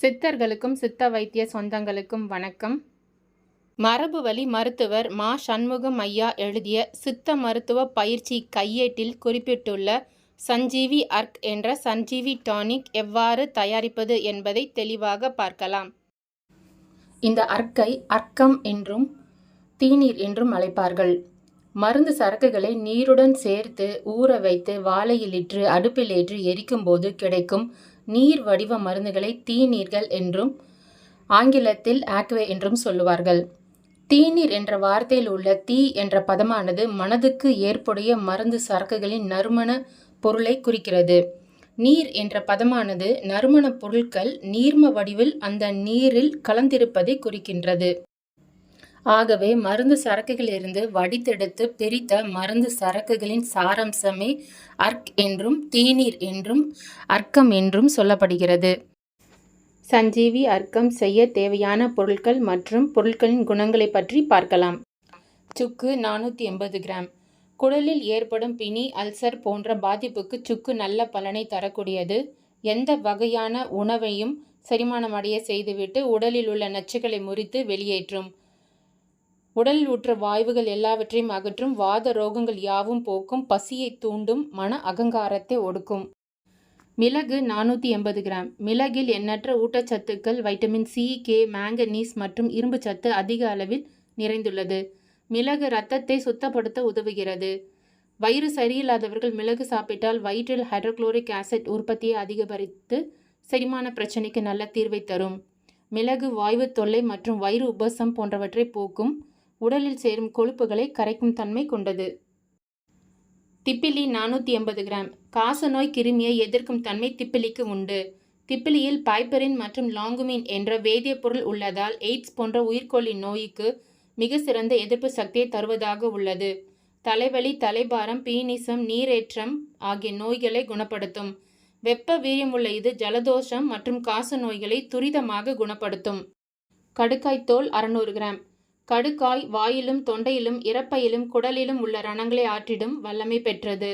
சித்தர்களுக்கும் சித்த வைத்திய சொந்தங்களுக்கும் வணக்கம். மரபு வழி மருத்துவர் மா. சண்முகம் ஐயா எழுதிய சித்த மருத்துவ பயிற்சி கையேட்டில் குறிப்பிட்டுள்ள சஞ்சீவி அர்க் என்ற சஞ்சீவி டானிக் எவ்வாறு தயாரிப்பது என்பதை தெளிவாக பார்க்கலாம். இந்த அர்க்கை அர்க்கம் என்றும் தீநீர் என்றும் அழைப்பார்கள். மருந்து சரக்குகளை நீருடன் சேர்த்து ஊற வைத்து வாழையிலிட்டு அடுப்பில் ஏற்று எரிக்கும்போது கிடைக்கும் நீர் வடிவ மருந்துகளை தீநீர்கள் என்றும் ஆங்கிலத்தில் ஆக்வே என்றும் சொல்லுவார்கள். தீநீர் என்ற வார்த்தையில் உள்ள தீ என்ற பதமானது மனதுக்கு ஏற்புடைய மருந்து சரக்குகளின் நறுமண பொருளை குறிக்கிறது. நீர் என்ற பதமானது நறுமணப் பொருட்கள் நீர்ம வடிவில் அந்த நீரில் கலந்திருப்பதை குறிக்கின்றது. ஆகவே மருந்து சரக்குகளிலிருந்து வடித்தெடுத்து பிரித்த மருந்து சரக்குகளின் சாராம்சமே அர்க் என்றும் தீநீர் என்றும் அர்க்கம் என்றும் சொல்லப்படுகிறது. சஞ்சீவி அர்க்கம் செய்ய தேவையான பொருட்கள் மற்றும் பொருட்களின் குணங்களை பற்றி பார்க்கலாம். சுக்கு நானூற்றி எண்பது கிராம். குடலில் ஏற்படும் பிணி அல்சர் போன்ற பாதிப்புக்கு சுக்கு நல்ல பலனை தரக்கூடியது. எந்த வகையான உணவையும் செரிமானமடைய செய்துவிட்டு உடலில் உள்ள நச்சுக்களை முறித்து வெளியேற்றும். உடலில் ஊற்ற வாயுகள் எல்லாவற்றையும் அகற்றும் வாத ரோகங்கள் யாவும் போக்கும் பசியை தூண்டும் மன அகங்காரத்தை ஒடுக்கும். மிளகு நானூற்றி எண்பது கிராம். மிளகில் எண்ணற்ற ஊட்டச்சத்துக்கள் வைட்டமின் சி கே மேங்கனீஸ் மற்றும் இரும்பு சத்து அதிக அளவில் நிறைந்துள்ளது. மிளகு இரத்தத்தை சுத்தப்படுத்த உதவுகிறது. வயிறு சரியில்லாதவர்கள் மிளகு சாப்பிட்டால் வயிற்றில் ஹைட்ரோக்ளோரிக் ஆசிட் உற்பத்தியை அதிகரித்து செரிமான பிரச்சனைக்கு நல்ல தீர்வை தரும். மிளகு வாய்வு தொல்லை மற்றும் வயிறு உபசம் போன்றவற்றை போக்கும் உடலில் சேரும் கொழுப்புகளை கரைக்கும் தன்மை கொண்டது. திப்பிலி நானூற்றி எண்பது கிராம். காசநோய் கிருமியை எதிர்க்கும் தன்மை திப்பிலிக்கு உண்டு. திப்பிலியில் பைப்பரின் மற்றும் லாங்குமின் என்ற வேதியப்பொருள் உள்ளதால் எய்ட்ஸ் போன்ற உயிர்கொல்லி நோய்க்கு மிக சிறந்த எதிர்ப்பு சக்தியை தருவதாக உள்ளது. தலைவலி தலைபாரம் பீனிசம் நீரேற்றம் ஆகிய நோய்களை குணப்படுத்தும். வெப்ப வீரியமுள்ள இது ஜலதோஷம் மற்றும் காச நோய்களை துரிதமாக குணப்படுத்தும். கடுக்காய் தோல் அறுநூறு கிராம். கடுக்காய் வாயிலும் தொண்டையிலும் இறப்பையிலும் குடலிலும் உள்ள ரணங்களை ஆற்றிடும் வல்லமை பெற்றது.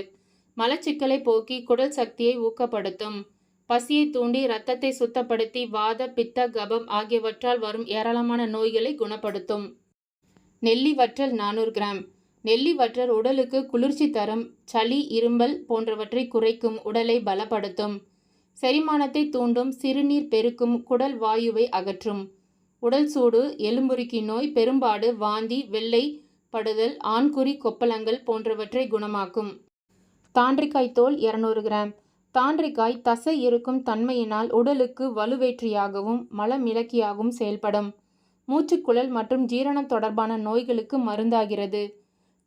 மலச்சிக்கலை போக்கி குடல் சக்தியை ஊக்கப்படுத்தும். பசியை தூண்டி இரத்தத்தை சுத்தப்படுத்தி வாத பித்த கபம் ஆகியவற்றால் வரும் ஏராளமான நோய்களை குணப்படுத்தும். நெல்லி வற்றல் நானூறு கிராம். நெல்லி வற்றல் உடலுக்கு குளிர்ச்சி தரும். சளி இரும்பல் போன்றவற்றை குறைக்கும் உடலை பலப்படுத்தும். செரிமானத்தை தூண்டும் சிறுநீர் பெருக்கும் குடல் வாயுவை அகற்றும். உடல் சூடு எலும்புருக்கி நோய் பெரும்பாடு வாந்தி வெள்ளை படுதல் ஆண்குறி கொப்பளங்கள் போன்றவற்றை குணமாக்கும். தாண்டிக்காய் தோல் இரநூறு கிராம். தாண்டிக்காய் தசை இருக்கும் தன்மையினால் உடலுக்கு வலுவேற்றியாகவும் மலமிளக்கியாகவும் செயல்படும். மூச்சுக்குழல் மற்றும் ஜீரணம் தொடர்பான நோய்களுக்கு மருந்தாகிறது.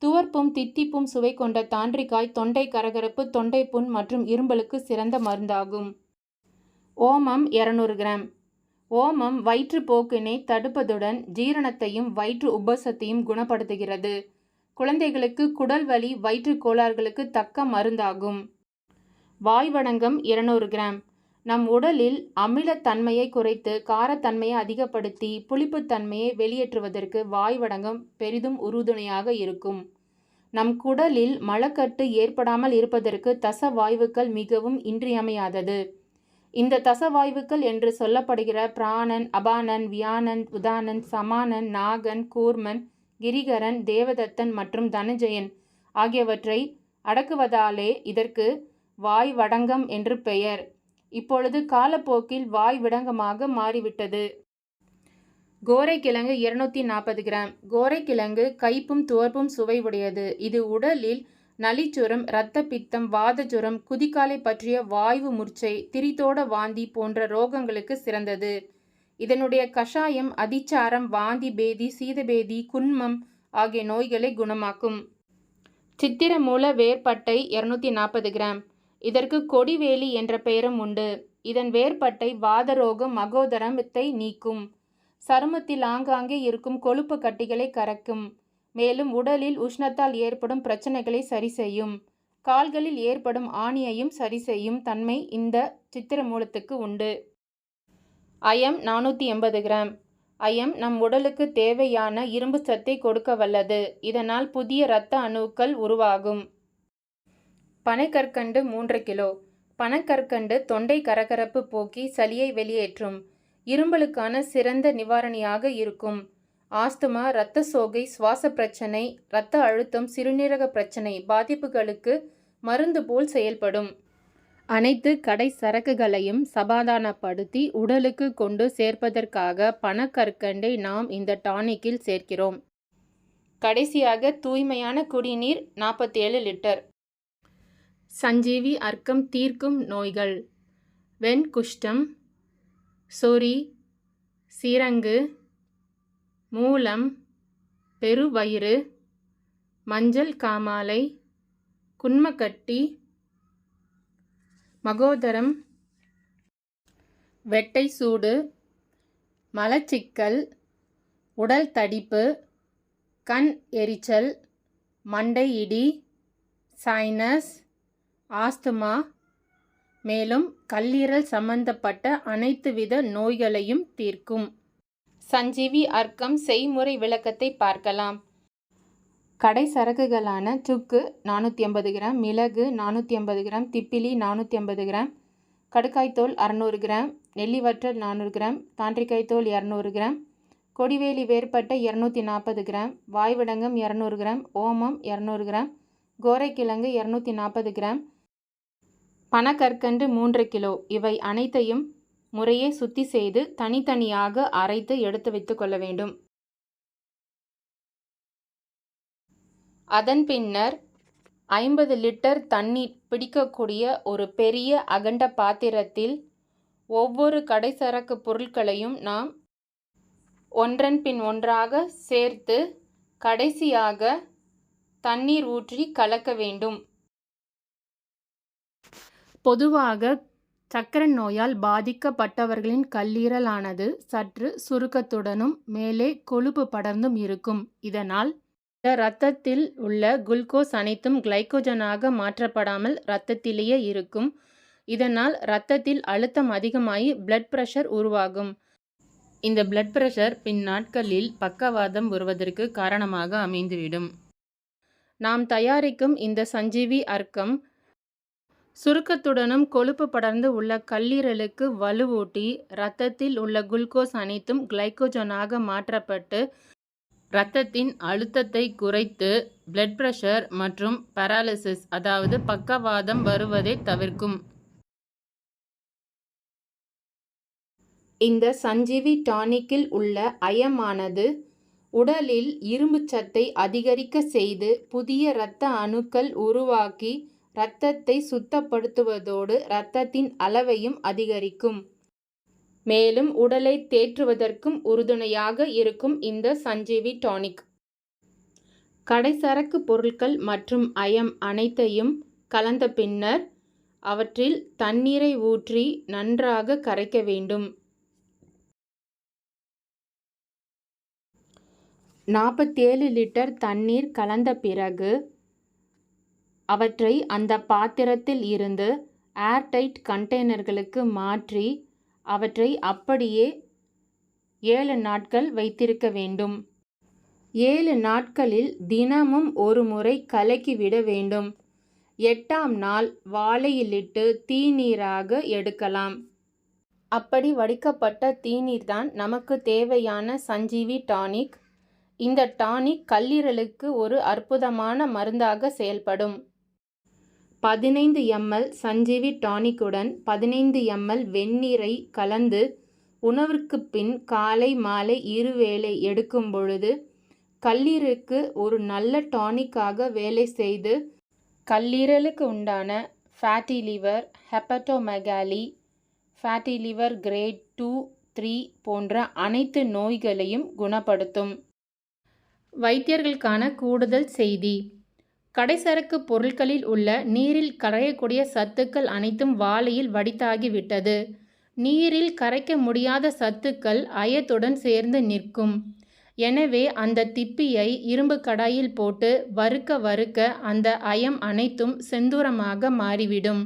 துவர்ப்பும் தித்திப்பும் சுவை கொண்ட தாண்டிக்காய் தொண்டை கரகரப்பு தொண்டை புண் மற்றும் இரும்பலுக்கு சிறந்த மருந்தாகும். ஓமம் இரநூறு கிராம். ஓமம் வயிற்றுப்போக்கினை தடுப்பதுடன் ஜீரணத்தையும் வயிற்று உபசத்தையும் குணப்படுத்துகிறது. குழந்தைகளுக்கு குடல் வலி வயிற்று கோளாறுகளுக்கு தக்க மருந்தாகும். வாய்வடங்கம் இருநூறு கிராம். நம் உடலில் அமிலத்தன்மையை குறைத்து காரத்தன்மையை அதிகப்படுத்தி புளிப்புத்தன்மையை வெளியேற்றுவதற்கு வாய்வடங்கம் பெரிதும் உறுதுணையாக இருக்கும். நம் குடலில் மலக்கட்டு ஏற்படாமல் இருப்பதற்கு தச வாயுக்கள் மிகவும் இன்றியமையாதது. இந்த தசவாயுக்கள் என்று சொல்லப்படுகிற பிராணன் அபானன் வியானன் உதானன் சமானன் நாகன் கூர்மன் கிரிகரன் தேவதத்தன் மற்றும் தனஜயன் ஆகியவற்றை அடக்குவதாலே இதற்கு வாய் வடங்கம் என்று பெயர். இப்பொழுது காலப்போக்கில் வாய் விடங்கமாக மாறிவிட்டது. கோரைக்கிழங்கு இருநூத்தி நாற்பது கிராம். கோரைக்கிழங்கு கைப்பும் துவர்ப்பும் சுவை உடையது இது உடலில் நலிச்சுரம் இரத்த பித்தம் வாதஜுரம் குதிக்காலை பற்றிய வாய்வு மூர்ச்சை திரித்தோட வாந்தி போன்ற ரோகங்களுக்கு சிறந்தது. இதனுடைய கஷாயம் அதிச்சாரம் வாந்தி பேதி சீதபேதி குன்மம் ஆகிய நோய்களை குணமாக்கும். சித்திரமூல வேர்பட்டை இருநூத்தி நாற்பது கிராம். இதற்கு கொடிவேலி என்ற பெயரும் உண்டு. இதன் வேர்பட்டை வாதரோகம் மகோதரத்தை நீக்கும். சருமத்தில் ஆங்காங்கே இருக்கும் கொழுப்பு கட்டிகளை கறக்கும். மேலும் உடலில் உஷ்ணத்தால் ஏற்படும் பிரச்சனைகளை சரி செய்யும் கால்களில் ஏற்படும் ஆணியையும் சரி செய்யும் தன்மை இந்த சித்திர மூலத்துக்கு உண்டு. அயம் நானூற்றி எண்பது கிராம். அயம் நம் உடலுக்கு தேவையான இரும்பு சத்தை கொடுக்க வல்லது. இதனால் புதிய இரத்த அணுக்கள் உருவாகும். பனைக்கற்கண்டு மூன்று கிலோ. பனக்கற்கண்டு தொண்டை கரகரப்பு போக்கி சளியை வெளியேற்றும். இரும்பலுக்கான சிறந்த நிவாரணியாக இருக்கும். ஆஸ்துமா இரத்த சோகை சுவாச பிரச்சனை இரத்த அழுத்தம் சிறுநீரக பிரச்சனை பாதிப்புகளுக்கு மருந்து போல் செயல்படும். அனைத்து கடை சரக்குகளையும் சமாதானப்படுத்தி உடலுக்கு கொண்டு சேர்ப்பதற்காக பணக்கற்கண்டை நாம் இந்த டானிக்கில் சேர்க்கிறோம். கடைசியாக தூய்மையான குடிநீர் நாற்பத்தேழு லிட்டர். சஞ்சீவி அர்க்கம் தீர்க்கும் நோய்கள். வெண்குஷ்டம் சொறி சீரங்கு மூலம் பெருவயிறு மஞ்சள் காமாலை குன்மக்கட்டி மகோதரம் வெட்டை சூடு மலச்சிக்கல் உடல் தடிப்பு கண் எரிச்சல் மண்டை இடி சைனஸ் ஆஸ்துமா மேலும் கல்லீரல் சம்பந்தப்பட்ட அனைத்து வித நோய்களையும் தீர்க்கும். சஞ்சீவி அர்க்கம் செய்முறை விளக்கத்தை பார்க்கலாம். கடை சரக்குகளான சுக்கு நானூற்றி ஐம்பது கிராம் மிளகு நானூற்றி ஐம்பது கிராம் திப்பிலி நானூற்றி ஐம்பது கிராம் கடுக்காய்த்தோல் அறநூறு கிராம் நெல்லிவற்றல் நானூறு கிராம் தாண்டிக்காய்த்தோல் இரநூறு கிராம் கொடிவேலி வேறுபட்ட இரநூத்தி நாற்பது கிராம் வாய்விடங்கம் இரநூறு கிராம் ஓமம் இரநூறு கிராம் கோரைக்கிழங்கு இரநூத்தி நாற்பது கிராம் பனக்கற்கண்டு மூன்று கிலோ இவை அனைத்தையும் முறையே சுத்தி செய்து தனித்தனியாக அரைத்து எடுத்து வைத்து கொள்ள வேண்டும். அதன் பின்னர் ஐம்பது லிட்டர் தண்ணீர் பிடிக்கக்கூடிய ஒரு பெரிய அகண்ட பாத்திரத்தில் ஒவ்வொரு கடைசரக்கு பொருட்களையும் நாம் ஒன்றன் பின் ஒன்றாக சேர்த்து கடைசியாக தண்ணீர் ஊற்றி கலக்க வேண்டும். பொதுவாக சக்கரை நோயால் பாதிக்கப்பட்டவர்களின் கல்லீரலானது சற்று சுருக்கத்துடனும் மேலே கொழுப்பு படர்ந்தும் இருக்கும். இதனால் இரத்தத்தில் உள்ள குளுக்கோஸ் அனைத்தும் கிளைக்கோஜனாக மாற்றப்படாமல் இரத்தத்திலேயே இருக்கும். இதனால் இரத்தத்தில் அழுத்தம் அதிகமாகி பிளட் பிரஷர் உருவாகும். இந்த பிளட் பிரஷர் பின் நாட்களில் பக்கவாதம் வருவதற்கு காரணமாக அமைந்துவிடும். நாம் தயாரிக்கும் இந்த சஞ்சீவி அர்க்கம் சுருக்கத்துடனும் கொழுப்பு படர்ந்து உள்ள கல்லீரலுக்கு வலுவூட்டி இரத்தத்தில் உள்ள குளுக்கோஸ் அனைத்தும் கிளைக்கோஜனாக மாற்றப்பட்டு இரத்தத்தின் அழுத்தத்தை குறைத்து பிளட் பிரஷர் மற்றும் பராலிசிஸ் அதாவது பக்கவாதம் வருவதை தவிர்க்கும். இந்த சஞ்சீவி டானிக்கில் உள்ள அயமானது உடலில் இரும்பு சத்தை அதிகரிக்க செய்து புதிய இரத்த அணுக்கள் உருவாக்கி இரத்தத்தை சுத்தப்படுத்துவதோடு இரத்தத்தின் அளவையும் அதிகரிக்கும். மேலும் உடலை தேற்றுவதற்கும் உறுதுணையாக இருக்கும் இந்த சஞ்சீவி டானிக். கடைசரக்கு பொருட்கள் மற்றும் அயம் அனைத்தையும் கலந்த பின்னர் அவற்றில் தண்ணீரை ஊற்றி நன்றாக கரைக்க வேண்டும். நாற்பத்தேழு லிட்டர் தண்ணீர் கலந்த பிறகு அவற்றை அந்த பாத்திரத்தில் இருந்து ஏர்டைட் கண்டெய்னர்களுக்கு மாற்றி அவற்றை அப்படியே ஏழு நாட்கள் வைத்திருக்க வேண்டும். ஏழு நாட்களில் தினமும் ஒரு முறை கலக்கிவிட வேண்டும். எட்டாம் நாள் வாழையிலிட்டு தீநீராக எடுக்கலாம். அப்படி வடிக்கப்பட்ட தீநீர் தான் நமக்கு தேவையான சஞ்சீவி டானிக். இந்த டானிக் கல்லீரலுக்கு ஒரு அற்புதமான மருந்தாக செயல்படும். பதினைந்து எம்எல் சஞ்சீவி டானிக்குடன் பதினைந்து எம்எல் வெந்நீரை கலந்து உணவிற்கு பின் காலை மாலை இருவேளை எடுக்கும் பொழுது கல்லீரலுக்கு ஒரு நல்ல டானிக்காக வேலை செய்து கல்லீரலுக்கு உண்டான fatty liver hepatomegaly fatty liver grade two three போன்ற அனைத்து நோய்களையும் குணப்படுத்தும். வைத்தியர்களுக்கான கூடுதல் செய்தி. கடைசரக்கு பொருட்களில் உள்ள நீரில் கரையக்கூடிய சத்துக்கள் அனைத்தும் வாளியில் வடித்தாகிவிட்டது. நீரில் கரைக்க முடியாத சத்துக்கள் அயத்துடன் சேர்ந்து நிற்கும். எனவே அந்த திப்பியை இரும்பு கடாயில் போட்டு வறுக்க வறுக்க அந்த அயம் அனைத்தும் செந்தூரமாக மாறிவிடும்.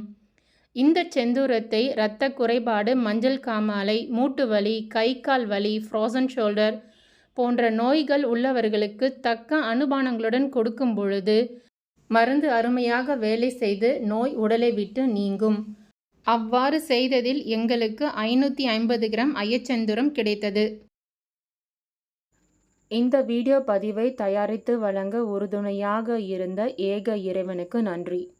இந்த செந்தூரத்தை இரத்த குறைபாடு மஞ்சள் காமாலை மூட்டு வலி கை கால் வலி ஃப்ரோசன் ஷோல்டர் போன்ற நோய்கள் உள்ளவர்களுக்கு தக்க அனுபானங்களுடன் கொடுக்கும் பொழுது மருந்து அருமையாக வேலை செய்து நோய் உடலை விட்டு நீங்கும். அவ்வாறு செய்ததில் எங்களுக்கு ஐநூற்றி ஐம்பது கிராம் ஐயச்சந்துரம் கிடைத்தது. இந்த வீடியோ பதிவை தயாரித்து வழங்க உறுதுணையாக இருந்த ஏக இறைவனுக்கு நன்றி.